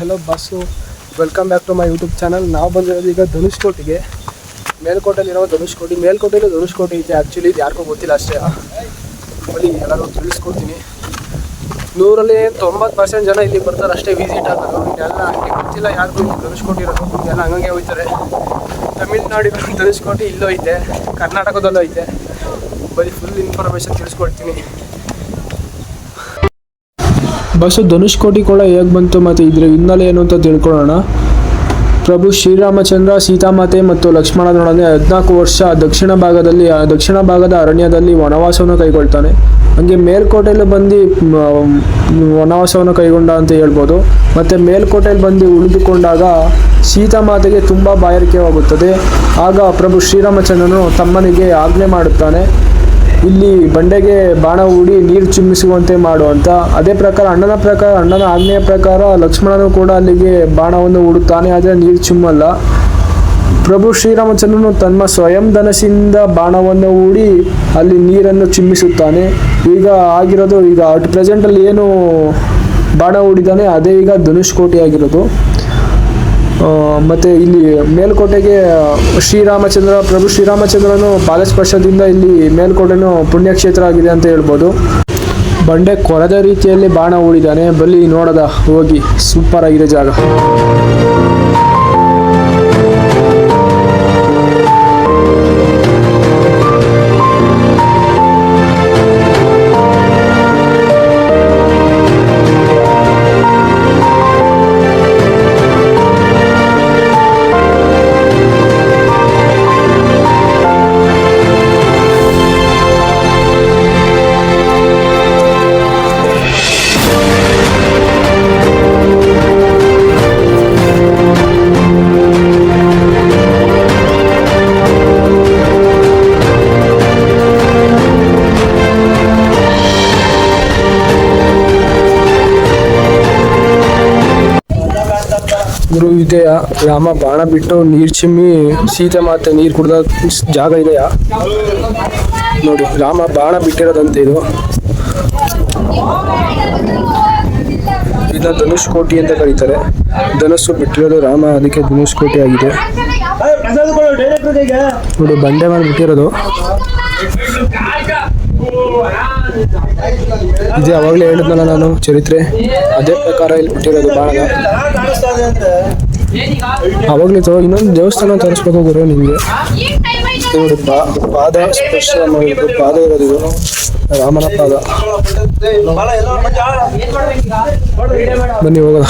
Hello bus welcome back to my YouTube channel ನಾವು ಬಂದಿರೋದು ಈಗ ಧನುಷ್ಕೋಟಿಗೆ. ಧನುಷ್ ಧನುಷ್ಕೋಟಿ. ಮೇಲ್ಕೋಟೆಯಲ್ಲಿ ಧನುಷ್ಕೋಟಿ ಇದೆ. ಆ್ಯಕ್ಚುಲಿ ಇದು ಯಾರಿಗೂ ಗೊತ್ತಿಲ್ಲ ಅಷ್ಟೇ. ಬನ್ನಿ ಎಲ್ಲರೂ ತಿಳಿಸ್ಕೊಡ್ತೀನಿ. ನೂರಲ್ಲಿ ತೊಂಬತ್ತು ಪರ್ಸೆಂಟ್ ಜನ ಇಲ್ಲಿ ಬರ್ತಾರೆ. ಅಷ್ಟೇ ವಿಸಿಟ್ ಆಗೋದು ಎಲ್ಲ ಹಂಗೆ ಗೊತ್ತಿಲ್ಲ ಯಾರಿಗೂ ಇಲ್ಲಿ ಧನುಷ್ಕೋಟಿ ಇರೋದು. ಎಲ್ಲ ಹಂಗಂಗೆ ಹೋಗ್ತಾರೆ ತಮಿಳ್ನಾಡಿನ ಧನುಷ್ಕೋಟಿ ಇಲ್ಲೂ ಐತೆ. ಕರ್ನಾಟಕದಲ್ಲೂ ಐತೆ. ಬರೀ ಫುಲ್ ಇನ್ಫಾರ್ಮೇಷನ್ ತಿಳಿಸ್ಕೊಡ್ತೀನಿ. ಬಸ್ಸು ಧನುಷ್ಕೋಟಿ ಕೂಡ ಹೇಗೆ ಬಂತು ಮತ್ತು ಇದರ ಹಿನ್ನೆಲೆ ಏನು ಅಂತ ತಿಳ್ಕೊಳ್ಳೋಣ. ಪ್ರಭು ಶ್ರೀರಾಮಚಂದ್ರ, ಸೀತಾಮಾತೆ ಮತ್ತು ಲಕ್ಷ್ಮಣನೊಡನೆ ಹದಿನಾಲ್ಕು ವರ್ಷ ದಕ್ಷಿಣ ಭಾಗದಲ್ಲಿ, ದಕ್ಷಿಣ ಭಾಗದ ಅರಣ್ಯದಲ್ಲಿ ವನವಾಸವನ್ನು ಕೈಗೊಳ್ತಾನೆ. ಹಂಗೆ ಮೇಲ್ಕೋಟೆಯಲ್ಲಿ ಬಂದು ವನವಾಸವನ್ನು ಕೈಗೊಂಡ ಅಂತ ಹೇಳ್ಬೋದು. ಮತ್ತು ಮೇಲ್ಕೋಟೆಯಲ್ಲಿ ಬಂದು ಉಳಿದುಕೊಂಡಾಗ ಸೀತಾಮಾತೆಗೆ ತುಂಬ ಬಾಯಾರಿಕೆವಾಗುತ್ತದೆ ಆಗ ಪ್ರಭು ಶ್ರೀರಾಮಚಂದ್ರನು ತಮ್ಮನಿಗೆ ಆಜ್ಞೆ ಮಾಡುತ್ತಾನೆ. ಇಲ್ಲಿ ಬಂಡೆಗೆ ಬಾಣ ಹೂಡಿ ನೀರು ಚಿಮ್ಮಿಸುವಂತೆ ಮಾಡು ಅಂತ ಅದೇ ಪ್ರಕಾರ ಅಣ್ಣನ ಪ್ರಕಾರ, ಅಣ್ಣನ ಆಜ್ಞೆಯ ಪ್ರಕಾರ ಲಕ್ಷ್ಮಣನು ಕೂಡ ಅಲ್ಲಿಗೆ ಬಾಣವನ್ನು ಹೂಡುತ್ತಾನೆ, ಆದರೆ ನೀರು ಚಿಮ್ಮಲ್ಲ. ಪ್ರಭು ಶ್ರೀರಾಮಚಂದ್ರನು ತನ್ನ ಸ್ವಯಂ ಧನಸಿಂದ ಬಾಣವನ್ನು ಹೂಡಿ ಅಲ್ಲಿ ನೀರನ್ನು ಚಿಮ್ಮಿಸುತ್ತಾನೆ. ಈಗ ಆಗಿರೋದು, ಈಗ ಅಟ್ ಪ್ರೆಸೆಂಟಲ್ಲಿ ಏನು ಬಾಣ ಹೂಡಿದಾನೆ ಅದೇ ಈಗ ಧನುಷ್ಕೋಟಿ ಆಗಿರೋದು ಮತ್ತೆ ಇಲ್ಲಿ ಮೇಲ್ಕೋಟೆಗೆ ಶ್ರೀರಾಮಚಂದ್ರ, ಪ್ರಭು ಶ್ರೀರಾಮಚಂದ್ರನು ಪಾದಸ್ಪರ್ಶದಿಂದ ಇಲ್ಲಿ ಮೇಲ್ಕೋಟೆನು ಪುಣ್ಯಕ್ಷೇತ್ರ ಆಗಿದೆ ಅಂತ ಹೇಳ್ಬೋದು. ಬಂಡೆ ಕೊರೆದ ರೀತಿಯಲ್ಲಿ ಬಾಣ ಹೂಡಿದ್ದಾನೆ ಬಲ್ಲಿ ನೋಡದ ಹೋಗಿ ಸೂಪರ್ ಆಗಿದೆ ಜಾಗ. ಗುರು ಇದೆಯಾ ರಾಮ ಬಾಣ ಬಿಟ್ಟು ನೀರು ಚಿಮ್ಮಿ ಸೀತೆ ಮಾತೆ ನೀರು ಕುಡ್ದ ಜಾಗ ಇದೆಯಾ? ನೋಡಿ ರಾಮ ಬಾಣ ಬಿಟ್ಟಿರೋದಂತೆ ಇದು. ಇದನ್ನ ಧನುಷ್ ಕೋಟಿ ಅಂತ ಕರೀತಾರೆ. ಧನುಸ್ಸು ಬಿಟ್ಟಿರೋದು ರಾಮ ಅದಕ್ಕೆ ಧನುಷ್ ಕೋಟಿ ಆಗಿದೆ ನೋಡಿ ಬಂಡೆ ಮೇಲೆ ಬಿಟ್ಟಿರೋದು. ಇದೆ ಅವಾಗಲೇ ಹೇಳಿದ್ನಲ್ಲ ನಾನು ಚರಿತ್ರೆ. ಅದೇ ಪ್ರಕಾರ ಇಲ್ಲಿ ಬಿಟ್ಟಿರೋದು ಭಾಳ ಅವಾಗಲೇ ತಗೋ ಇನ್ನೊಂದು ದೇವಸ್ಥಾನ ತರಿಸ್ಬೇಕು ಗುರು ನಿಮಗೆ ನೋಡಿ ಪಾ ಪಾದ ಸ್ಪರ್ಶ ಮಾಡಿದ್ರು ಪಾದ ಇರೋದು ಇದು. ರಾಮನ ಪಾದ. ಬನ್ನಿ ಹೋಗೋಣ.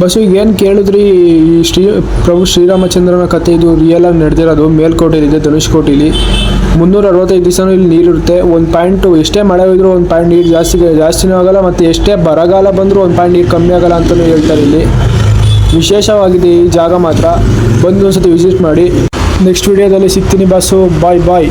ಬಸ್ಸು ಏನು ಕೇಳಿದ್ರಿ ಈ ಶ್ರೀ, ಪ್ರಭು ಶ್ರೀರಾಮಚಂದ್ರನ ಕಥೆ ಇದು? ರಿಯಲ್ ಆಗಿ ನಡೆದಿರೋದು ಮೇಲ್ಕೋಟೆಲಿದೆ ಧನುಷ್ಕೋಟೆಯಲ್ಲಿ ಮುನ್ನೂರ ಅರವತ್ತೈದು ದಿವಸನೂ ಇಲ್ಲಿ ನೀರಿರುತ್ತೆ. ಒಂದು ಪಾಯಿಂಟು ಎಷ್ಟೇ ಮಳೆ ಹೋದ್ರೂ ಒಂದು ಪಾಯಿಂಟ್ ನೀರು ಜಾಸ್ತಿ, ಜಾಸ್ತಿನೂ ಆಗಲ್ಲ, ಮತ್ತು ಎಷ್ಟೇ ಬರಗಾಲ ಬಂದರೂ ಒಂದು ಪಾಯಿಂಟ್ ನೀರು ಕಮ್ಮಿ ಆಗಲ್ಲ ಅಂತಲೂ ಹೇಳ್ತಾರೆ ಇಲ್ಲಿ. ವಿಶೇಷವಾಗಿದೆ ಈ ಜಾಗ ಮಾತ್ರ. ಬಂದು ಒಂದ್ಸತಿ ವಿಸಿಟ್ ಮಾಡಿ. ನೆಕ್ಸ್ಟ್ ವಿಡಿಯೋದಲ್ಲಿ ಸಿಗ್ತೀನಿ ಬಸ್ಸು ಬಾಯ್ ಬಾಯ್